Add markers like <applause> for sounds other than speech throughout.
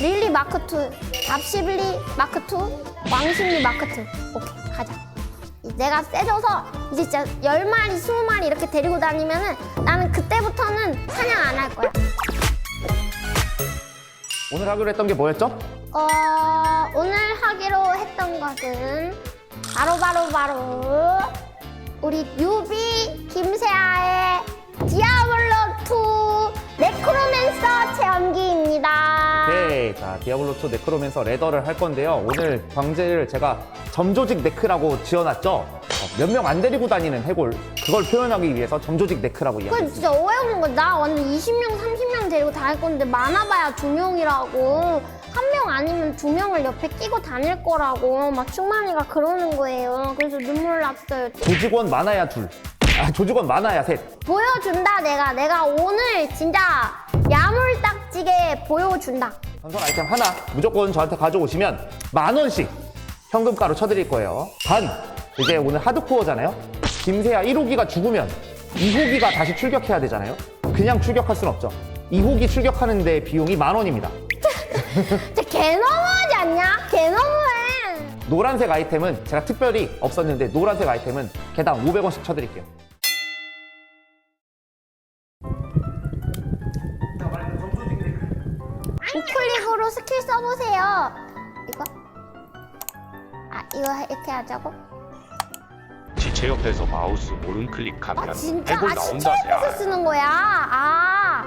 릴리 마크 2, 답시블리 마크 2, 왕십리 마크 2. 오케이, 가자. 내가 세져서 이제 진짜 10마리, 20마리 이렇게 데리고 다니면은 나는 그때부터는 사냥 안 할 거야. 오늘 하기로 했던 게 뭐였죠? 어, 오늘 하기로 했던 것은 바로 바로 바로 우리 뮤비 김세아의 디아블로 2 네크로맨서 체험기입니다. 자, 디아블로2 네크로맨서 레더를 할 건데요. 오늘 광제를 제가 점조직 네크라고 지어놨죠? 어, 몇명 안 데리고 다니는 해골. 그걸 표현하기 위해서 점조직 네크라고 그건 이야기했어요. 진짜 어이없는 거야. 나 완전 20명, 30명 데리고 다닐 건데 많아봐야 두 명이라고. 한 명 아니면 두 명을 옆에 끼고 다닐 거라고. 막 충만이가 그러는 거예요. 그래서 눈물 났어요. 조직원 많아야 둘. 아, 조직원 많아야 셋. 보여준다 내가. 내가 오늘 진짜 야물딱지게 보여준다. 전설 아이템 하나 무조건 저한테 가져오시면 만 원씩 현금가로 쳐드릴 거예요. 단 이제 오늘 하드코어잖아요. 김세아 1호기가 죽으면 2호기가 다시 출격해야 되잖아요. 그냥 출격할 순 없죠. 2호기 출격하는데 비용이 만 원입니다. <laughs> 개 너무하지 않냐? 개 너무해. 노란색 아이템은 제가 특별히 없었는데 노란색 아이템은 개당 500원씩 쳐드릴게요. 우클릭으로 스킬 써보세요. 이거? 아 이거 이렇게 하자고? 지체 옆에서 마우스 오른 클릭 하면 아 진짜? 해골 아 나온다 야. 쓰는 거야? 아.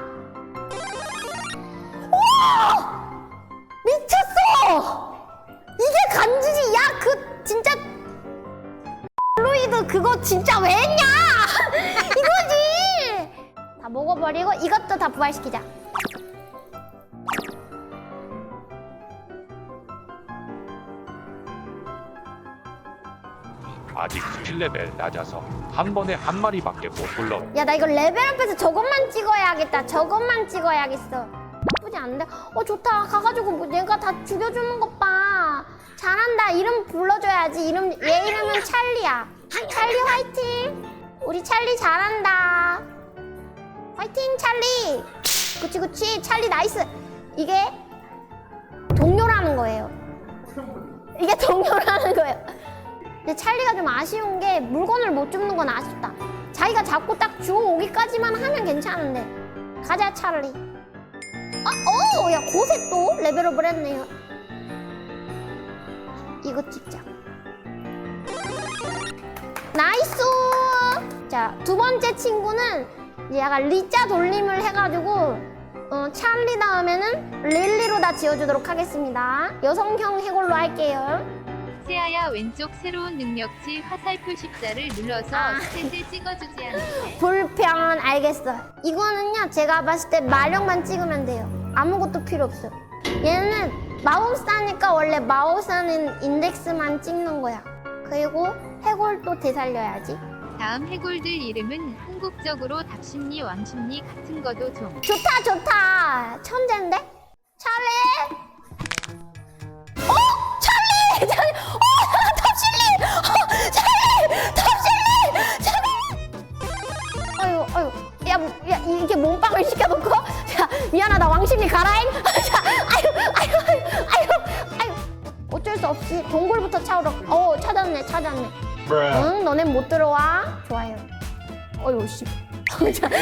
와! 미쳤어! 이게 간지지? 야, 그 진짜 로이드 그거 진짜 왜 했냐? <laughs> 이거지! 다 먹어버리고 이것도 다 부활시키자. 아직 스킬 레벨 낮아서 한 번에 한 마리밖에 못 불러. 야, 나 이거 레벨업해서 저것만 찍어야겠다. 저것만 찍어야겠어. 나쁘지 않은데? 어, 좋다. 가가지고 뭐 얘가 다 죽여주는 것 봐. 잘한다. 이름 불러줘야지. 이름, 얘 이름은 찰리야. 찰리 화이팅! 우리 찰리 잘한다. 화이팅, 찰리! 그치, 그치. 찰리 나이스. 이게 동료라는 거예요. 이게 동료라는 거예요. 근데 찰리가 좀 아쉬운 게 물건을 못 줍는 건 아쉽다. 자기가 잡고 딱 주워오기까지만 하면 괜찮은데. 가자, 찰리. 아, 오! 야, 고세 또 레벨업을 했네요. 이거 찍자. 나이스! 자, 두 번째 친구는 약간 리자 돌림을 해가지고 어, 찰리 다음에는 릴리로 다 지어주도록 하겠습니다. 여성형 해골로 할게요. 세아야 왼쪽 새로운 능력치 화살표 십자를 눌러서 아. 스탯을 찍어주지 않게 불편 알겠어. 이거는요 제가 봤을 때 마력만 찍으면 돼요. 아무것도 필요 없어요 얘는 마법사니까 원래 마법사는 인덱스만 찍는 거야. 그리고 해골도 되살려야지. 다음 해골들 이름은 궁극적으로 답심리 왕심리 같은 거도 좀. 좋다 좋다 미안하다 왕심리 가라잉. <laughs> 자 아유 아유 아유 아유 아유. 어쩔 수 없이 동굴부터 차오러 어 찾았네 찾았네. 응 너넨 못 들어와? 좋아요. 어휴 씨. <laughs> 자, <laughs>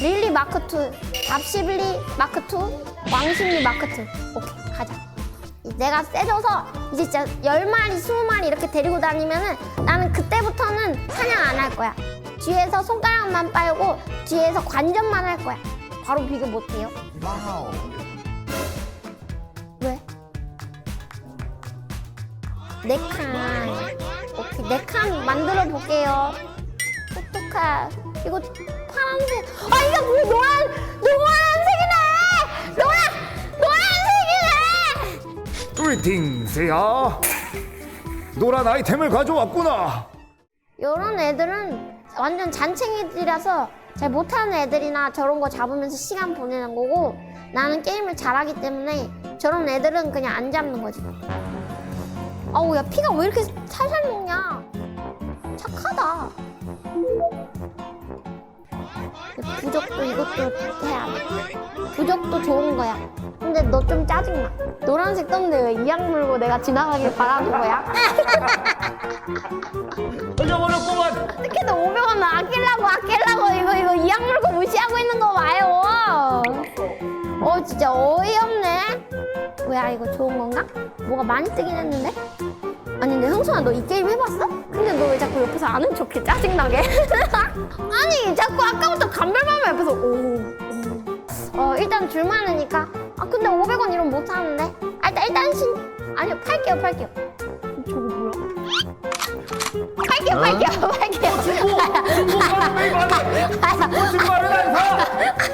릴리 마크 2, 답시블리 마크 2, 왕십리 마크 2. 오케이, 가자. 내가 세져서 이제 진짜 10마리, 20마리 이렇게 데리고 다니면은 나는 그때부터는 사냥 안 할 거야. 뒤에서 손가락만 빨고 뒤에서 관전만 할 거야. 바로 비교 못 해요. 왜? 네 칸. 오케이, 네 칸 만들어 볼게요. 어떡해. 이거 파란색. 아, 이게 뭐 노란, 노란색이네! 노란, 노란색이네! 그리팅 세아. 노란 아이템을 가져왔구나. 이런 애들은 완전 잔챙이들이라서 잘 못하는 애들이나 저런 거 잡으면서 시간 보내는 거고 나는 게임을 잘하기 때문에 저런 애들은 그냥 안 잡는 거지. 아우, 야, 피가 왜 이렇게 살살 녹냐? 착하다. 부적도 이것도 해야 돼. 부적도 좋은 거야. 근데 너 좀 짜증나. 노란색 떴는데 왜 이악 물고 내가 지나가길 바라는 거야? 잊어버렸구만. 어떻게든 500원 아끼려고 아끼려고 이거 이거 이악 물고 무시하고 있는 거 봐요. 어 진짜 어이없네. 뭐야 이거 좋은 건가? 뭐가 많이 뜨긴 했는데? 아니 근데 흥순아 너 이 게임 해봤어? 근데 너 왜 자꾸 옆에서 아는 척해 짜증나게? <laughs> 아니 자꾸 옆에서 오, 오. 어 일단 줄 많으니까 아 근데 500원 이러면 못 사는데 아 일단 일단 신 아니요 팔게요 팔게요 저거 뭐야? 팔게요 팔게요 팔게요 중고 신발을 왜 말해? 중고 <laughs> 신발은 안 사.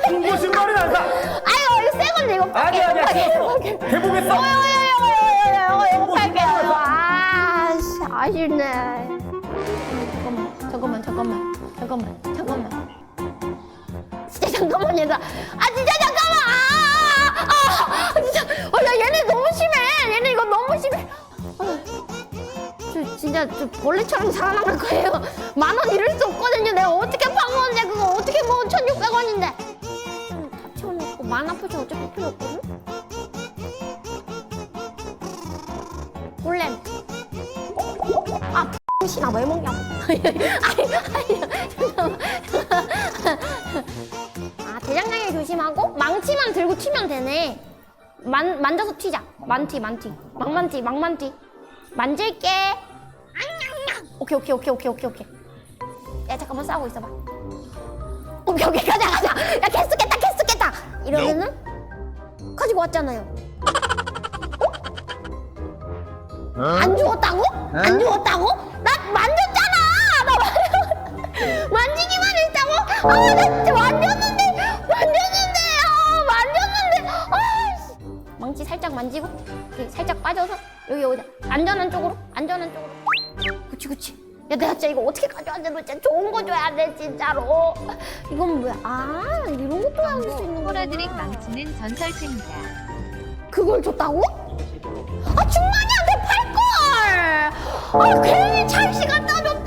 중고 신발은 안 사. 아유 이거 새 건데 이거 아니 아니야. 싫었어. 해보겠어. 이거 팔게요 아 씨 아쉽네 잠깐만 잠깐만 잠깐만 잠깐만 잠깐만 잠깐만 얘들아 아 진짜 잠깐만 아, 아, 아 진짜. 어야 얘네 너무 심해. 얘네 이거 너무 심해. 아, 저 진짜 저 벌레처럼 살아남을 거예요. 만 원 잃을 수 없거든요. 내가 어떻게 판 건데 그거 어떻게 먹은 1600원인데. 다 채워놓고 만화 포션 어차피 필요 없거든? 골렘. 아 씨나 왜 먹냐고 <laughs> 아니 아니 튀면 되네. 만, 만져서 튀자. 만티 만티. 망만티 망만티. 만질게. 오케이 오케이 오케이 오케이 오케이 오케이. 야 잠깐만 싸우고 있어봐. 오케이 오케이. 가자 가자. 야 개쓰겠다 개쓰겠다. 이러면은 가지고 왔잖아요. 안 죽었다고? 안 죽었다고? 나 만졌잖아. 나 만- <laughs> 만지기만 했다고? 아나 진짜 살짝 만지고 이렇게 살짝 빠져서 여기 오자 안전한 쪽으로 안전한 쪽으로. 그치 그치. 야 내가 진짜 이거 어떻게 가져왔는데 너 진짜 좋은 거 줘야 돼 진짜로. <laughs> 이건 뭐야? 아 이런 것도 할 수 있는 거구나. 호라드릭 망치는 전설체입니다. 그걸 줬다고? 아 중만이한테 팔걸! 아 괜히 찰씨 갖다 줬다